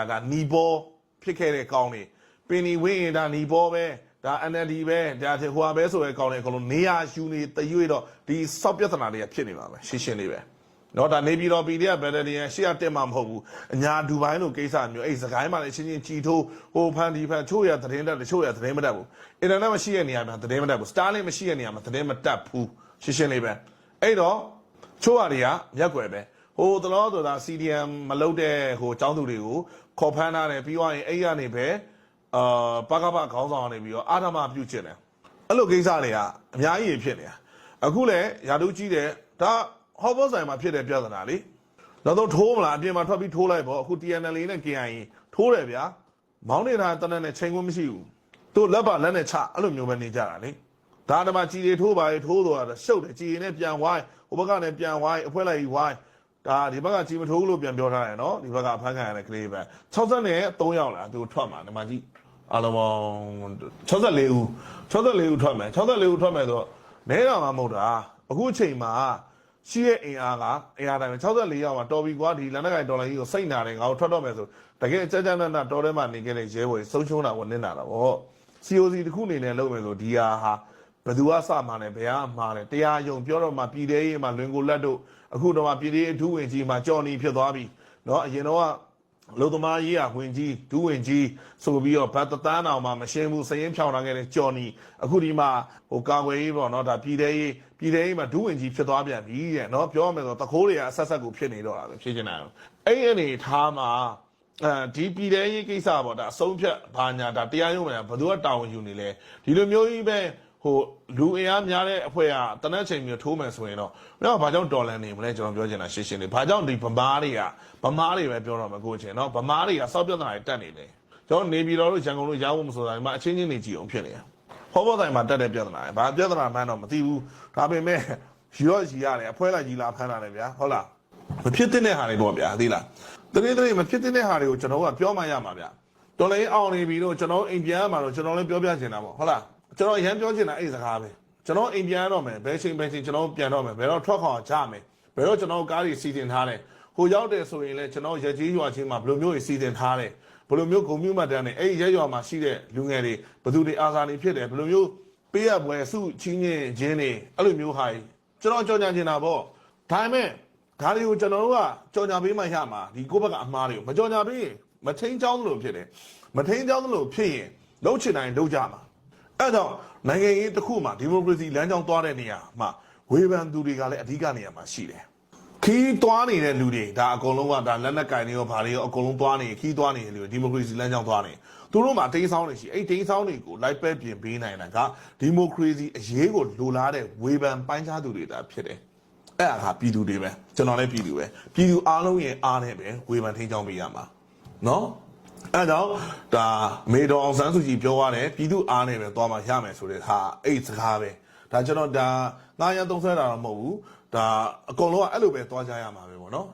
ဒါကနီဘောဖြစ်ခဲ့တဲ့ကောင်းနေပင်နီဝင်းရင်ဒါနီဘောပဲဒါ NLD ပဲဒါဟိုဟာပဲဆိုရဲကောင်းနေအကုန်လုံးနေရာယူနေတရွေ့တော့ဒီစောက်ပြဿနာတွေကဖြစ်နေပါပဲရှင်းရှင်းလေးပဲနော်ဒါနေပြည်တော် PDF ဘက်တရီရှေ့ရတက်မှာမဟုတ်ဘူးအညာဒူဘိုင်းလိုကိစ္စမျိုးအဲ့စကိုင်းမှာလည်းရှင်းရှင်းကြည်ထိုးဟိုဖန်ဒီဖန်ချို့ရသတင်းတက်တချို့ရသတင်းမတက်ဘူးအင်တာနက်မရှိတဲ့နေရာမှာသတင်းမတက်ဘူးစတားလင်းမရှိတဲ့နေရာမှာသတင်းမတက်ဘူးရှင်းရှင်းလေးပဲအဲ့တော့ချို့ဟာတွေကရက်ွယ်ပဲ ဟိုတလောဆိုတာ CDM မလုပ်တဲ့ဟိုចောင်းသူတွေကိုခေါ်ဖမ်းထားတယ်ပြီးသွားရင်အဲ့ရနေပဲအာပကပခေါင်းဆောင်နေပြီးတော့အာဓမ္မပြုတ်ချင်တယ်အဲ့လိုကိစ္စတွေကအများကြီးဖြစ်နေတာအခုလည်းယာတုကြီးတယ်ဒါဟောဘောဆိုင်မှာဖြစ်တဲ့ပြဿနာလေနောက်တော့ထိုးမလားအပြင်မှာထွက်ပြီးထိုးလိုက်ပေါ့အခု TNL နဲ့ KIA ထိုးတယ်ဗျာမောင်းနေတာတနက်နဲ့ချိန်ခွင့်မရှိဘူးသူလက်ပါလက်နဲ့ချအဲ့လိုမျိုးပဲနေကြတာလေဒါတမကြည်တွေထိုးပါလေထိုးသွားတာရှုပ်တယ်ကြည်ရင်လည်းပြန်ဝိုင်းဟိုဘက်ကလည်းပြန်ဝိုင်းအဖွဲလိုက်ကြီးဝိုင်း ဒါဒီဘက်ကကြည်မထိုးဘူးလို့ပြန်ပြောထားတယ်နော်ဒီဘက်ကအဖမ်းခံရတဲ့ကလေးပဲ60နဲ့3ယောက်လားသူထွက်မှာဒီမှာကြည့်အလုံးပေါင်း64ဦး64ဦးထွက်မယ်64ဦးထွက်မယ်ဆိုတော့နဲတော်မှမဟုတ်တာအခုအချိန်မှာရှိရဲ့အင်အားကအင်အားတိုင်း64ယောက်မှာတော်ပြီကွာဒီလန်နက်ကိုင်ဒေါ်လာကြီးကိုစိတ်နာတယ်ငါတို့ထွက်တော့မယ်ဆိုတကယ်ကြကြနနတော်ထဲမှာနေခဲ့တဲ့ရဲဘော်ကြီးဆုံးရှုံးတာကိုနစ်နာတာဗော COC တစ်ခုအနေနဲ့လုပ်မယ်ဆိုဒီဟာဟာ ဘယ်သူကစမှာလဲဘယ်ကမှာလဲတရားယုံပြောတော့မှပြည်သေးရေးမှာလွင်ကိုလက်တို့အခုတော့မှပြည်သေးအထူးဝင်ကြီးမှာကြော်နီဖြစ်သွားပြီเนาะအရင်တော့ကလုံသမားရေးကဝင်ကြီးဒူးဝင်ကြီးဆိုပြီးတော့ဗတ်တသန်းအောင်မှမရှင်းဘူးစရင်ဖြောင်းလာခဲ့တဲ့ကြော်နီအခုဒီမှာဟိုကာကွယ်ရေးပေါ့เนาะဒါပြည်သေးရေးပြည်သေးရေးမှာဒူးဝင်ကြီးဖြစ်သွားပြန်ပြီတဲ့เนาะပြောရမယ်ဆိုတခိုးတွေကအဆက်ဆက်ကိုဖြစ်နေတော့တာပဲဖြစ်နေတာအဲ့ဒီအနေထားမှာအဲဒီပြည်သေးရေးကိစ္စပေါ့ဒါအဆုံးဖြတ်ဘာညာဒါတရားရုံးမှာဘယ်သူကတာဝန်ယူနေလဲဒီလိုမျိုးကြီးပဲ ဟိုလူအင်အားများတဲ့အဖွဲ့ကတနက်ချိန်မျိုးထိုးမယ်ဆိုရင်တော့ကျွန်တော်ဘာကြောင့်တော်လန်နေမလဲကျွန်တော်ပြောချင်တာရှင်းရှင်းလေးဘာကြောင့်ဒီဗမာတွေကဗမာတွေပဲပြောတော့မှာကိုချင်နော်ဗမာတွေကစောက်ပြဿနာတွေတက်နေတယ်ကျွန်တော်နေပြည်တော်တို့ရန်ကုန်တို့ရောင်းဖို့မဆိုတာဒီမှာအချင်းချင်းနေကြည့်အောင်ဖြစ်နေရဟောဘောတိုင်းမှာတက်တဲ့ပြဿနာတွေဘာပြဿနာမှန်းတော့မသိဘူးဒါပေမဲ့ရော့ကြီးရတယ်အဖွဲလိုက်ကြီးလာဖမ်းလာတယ်ဗျာဟုတ်လားမဖြစ်တဲ့ဟာတွေပေါ့ဗျာသိလားတနေ့တနေ့မဖြစ်တဲ့ဟာတွေကိုကျွန်တော်ကပြောမှရမှာဗျာတော်လည်းအောင်နေပြီတော့ကျွန်တော်အိမ်ပြန်ရမှာတော့ကျွန်တော်လည်းပြောပြချင်တာပေါ့ဟုတ်လား ကျွန်တော်အရင်ပြောချင်တာအဲ့ဒီစကားပဲကျွန်တော်အိမ်ပြန်ရတော့မယ်ဘယ်ချိန်ဘယ်ချိန်ကျွန်တော်ပြန်တော့မယ်ဘယ်တော့ထွက်ခွာကြမယ်ဘယ်တော့ကျွန်တော်ကားတွေစီတင်ထားတယ်ဟိုရောက်တယ်ဆိုရင်လည်းကျွန်တော်ရက်ကြီးရွာချင်းမှာဘယ်လိုမျိုးစီတင်ထားတယ်ဘယ်လိုမျိုးဂုံမျိုးမှတ်တန်းတယ်အဲ့ဒီရက်ရွာမှာရှိတဲ့လူငယ်တွေဘယ်သူတွေအာဇာနည်ဖြစ်တယ်ဘယ်လိုမျိုးပေးရပွဲစုချင်းချင်းချင်းတွေအဲ့လိုမျိုးဟာကျွန်တော်ကြော်ညာချင်တာပေါ့ဒါပေမဲ့ဒါတွေကိုကျွန်တော်တို့ကကြော်ညာပေးမှရမှာဒီကိုယ့်ဘက်ကအမှားတွေကိုမကြော်ညာပေးရင်မထိန်ချောင်းလို့ဖြစ်တယ်မထိန်ချောင်းလို့ဖြစ်ရင်လှုပ်ချင်တိုင်းလှုပ်ကြမှာ အဲ့တော့နိုင်ငံရေးတစ်ခုမှာဒီမိုကရေစီလမ်းကြောင်းသွားတဲ့နေရာမှာဝေဖန်သူတွေကလည်းအဓိကနေရာမှာရှိတယ်ခီးသွားနေတဲ့လူတွေဒါအကုန်လုံးကဒါလက်နက်ကင်တွေရောဗာတွေရောအကုန်လုံးသွားနေခီးသွားနေတဲ့လူတွေဒီမိုကရေစီလမ်းကြောင်းသွားနေသူတို့မှာတိန်းဆောင်နေရှိအဲ့တိန်းဆောင်တွေကိုလိုက်ပဲပြင်ပေးနိုင်တာကဒီမိုကရေစီအရေးကိုလိုလားတဲ့ဝေဖန်ပိုင်းခြားသူတွေဒါဖြစ်တယ်အဲ့ဒါကပြည်သူတွေပဲကျွန်တော်လည်းပြည်သူပဲပြည်သူအားလုံးရဲ့အားနဲ့ပဲဝေဖန်ထိန်းချောင်းပေးရမှာနော် အဲကြောင့်ဒါမေတော်အောင်ဆန်းစုကြည်ပြောရတယ်ပြည်သူအားနဲ့ပဲသွားမှရမယ်ဆိုတဲ့ဟာအဲ့ဒီစကားပဲဒါကျွန်တော်ဒါငားရန်သုံးဆွဲတာတော့မဟုတ်ဘူးဒါအကုန်လုံးကအဲ့လိုပဲသွားကြရမှာပဲပေါ့နော်